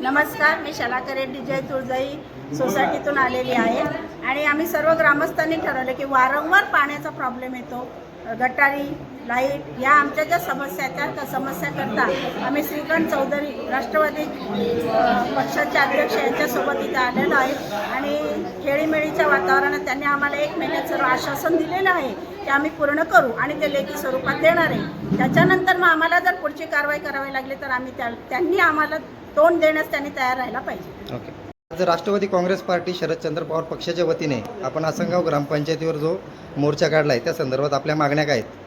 नमस्कार मी शलाकर रेड्डी जय तुळजाई सोसायटीतून आलेली आहे. आणि आम्ही सर्व ग्रामस्थांनी ठरवलं की वारंवार पाण्याचा प्रॉब्लेम येतो. गटारी लाइट या आमच्या ज्या समस्या आहेत त्या समस्या करता आम्ही श्रीकांत चौधरी राष्ट्रवादी पक्षाचे अध्यक्ष यांच्यासोबत इथे आलेलो आहे. आणि खेळीमेळीच्या वातावरणात त्यांनी आम्हाला एक महिन्यात सर्व आश्वासन दिलेलं आहे ते आम्ही पूर्ण करू आणि ते लेखी स्वरूपात देणार आहे. त्याच्यानंतर मग आम्हाला जर पुढची कारवाई करावी लागली तर आम्ही त्या त्यांनी आम्हाला तोंड देण्यास त्यांनी तयार राहायला पाहिजे. ओके. आज राष्ट्रवादी काँग्रेस पार्टी शरदचंद्र पवार पक्षाच्या वतीने आपण आसनगाव ग्रामपंचायतीवर जो मोर्चा काढला आहे त्या संदर्भात आपल्या मागण्या काय आहेत?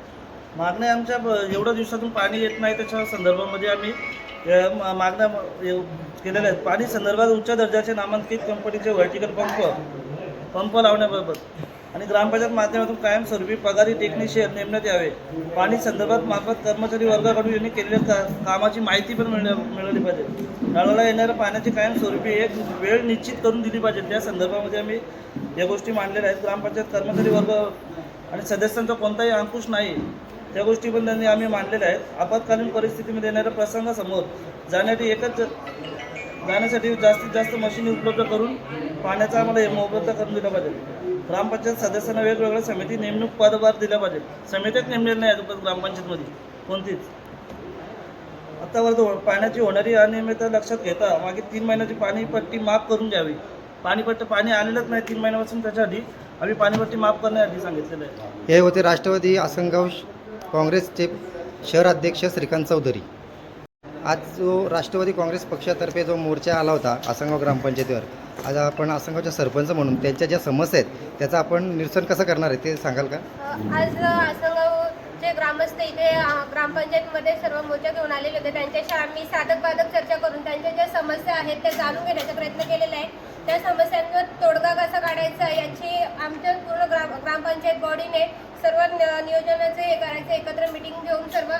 मागण्या आमच्या ब- एवढ्या दिवसातून पाणी येत नाही त्याच्या संदर्भामध्ये आम्ही मागण्या केलेल्या आहेत. पाणी संदर्भात उच्च दर्जाचे नामांकित कंपनीचे व्हर्टिकल पंप पंप लावण्याबाबत. आणि ग्रामपंचायत माध्यमातून कायमस्वरूपी पगारी टेक्निशियन नेमण्यात यावे. पाणी संदर्भात मार्फत कर्मचारी वर्गाकडून यांनी केलेल्या का कामाची माहिती पण मिळ मिळाली पाहिजे. नळाला येणाऱ्या पाण्याची कायमस्वरूपी एक वेळ निश्चित करून दिली पाहिजे. त्या संदर्भामध्ये आम्ही या गोष्टी मांडलेल्या आहेत. ग्रामपंचायत कर्मचारी वर्ग आणि सदस्यांचा कोणताही अंकुश नाही. त्या गोष्टी पण त्यांनी आम्ही मांडलेल्या आहेत. आपत्कालीन परिस्थितीमध्ये येणाऱ्या प्रसंगासमोर जाण्यासाठी एकच जाण्यासाठी जास्तीत जास्त मशीन उपलब्ध करून पाण्याचा आम्हाला हे करून दिला पाहिजे. ग्रामपंचायत सदस्यांना वेगवेगळ्या समिती नेमणूक पदभार दिल्या पाहिजे. समित्याच नेमलेल्या नाही आहेत ग्रामपंचायतमध्ये. कोणतीच. आतावर हो- पाण्याची होणारी अनियमितता लक्षात घेता मागे तीन महिन्याची पाणीपट्टी माफ करून द्यावी पाणीपट्टी पाणी आलेलंच नाही तीन महिन्यापासून त्याच्या आधी आम्ही पाणीपट्टी माफ करण्याआधी सांगितलेलं आहे. हे होते राष्ट्रवादी आसनगाव काँग्रेसचे शहर अध्यक्ष श्रीकांत चौधरी. आज जो राष्ट्रवादी काँग्रेस पक्षातर्फे जो मोर्चा आला होता आसनगाव ग्रामपंचायतीवर आज आपण आसनगावचे सरपंच म्हणून त्यांच्या ज्या समस्या आहेत त्याचं आपण निरसन कसं करणार आहे ते सांगाल का? आज आसनगावचे ग्रामस्थ इथे ग्रामपंचायतमध्ये सर्व मोर्चा घेऊन आलेले होते. त्यांच्याशी आम्ही साधक बाधक चर्चा करून त्यांच्या ज्या समस्या आहेत त्या जाणून घेण्याचा प्रयत्न केलेला आहे. त्या समस्यांवर तोडगा कसा काढायचा याची आमच्या पूर्ण ग्राम ग्रामपंचायत बॉडीने सर्व न- नियोजनाचे हे करायचं एकत्र मिटिंग घेऊन सर्व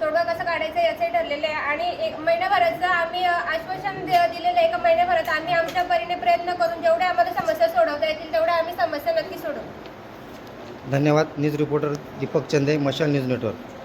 तोडगा कसा काढायचा याचे ठरलेले आहे. आणि एक महिन्याभराचं आम्ही आश्वासन दिलेलं आहे एका महिन्याभरात आम्ही आमच्या परीने प्रयत्न करून जेवढ्या आम्हाला समस्या सोडवता येतील तेवढ्या आम्ही समस्या नक्की सोडवू. धन्यवाद. न्यूज रिपोर्टर दीपक चंदे मशाल न्यूज नेटवर्क.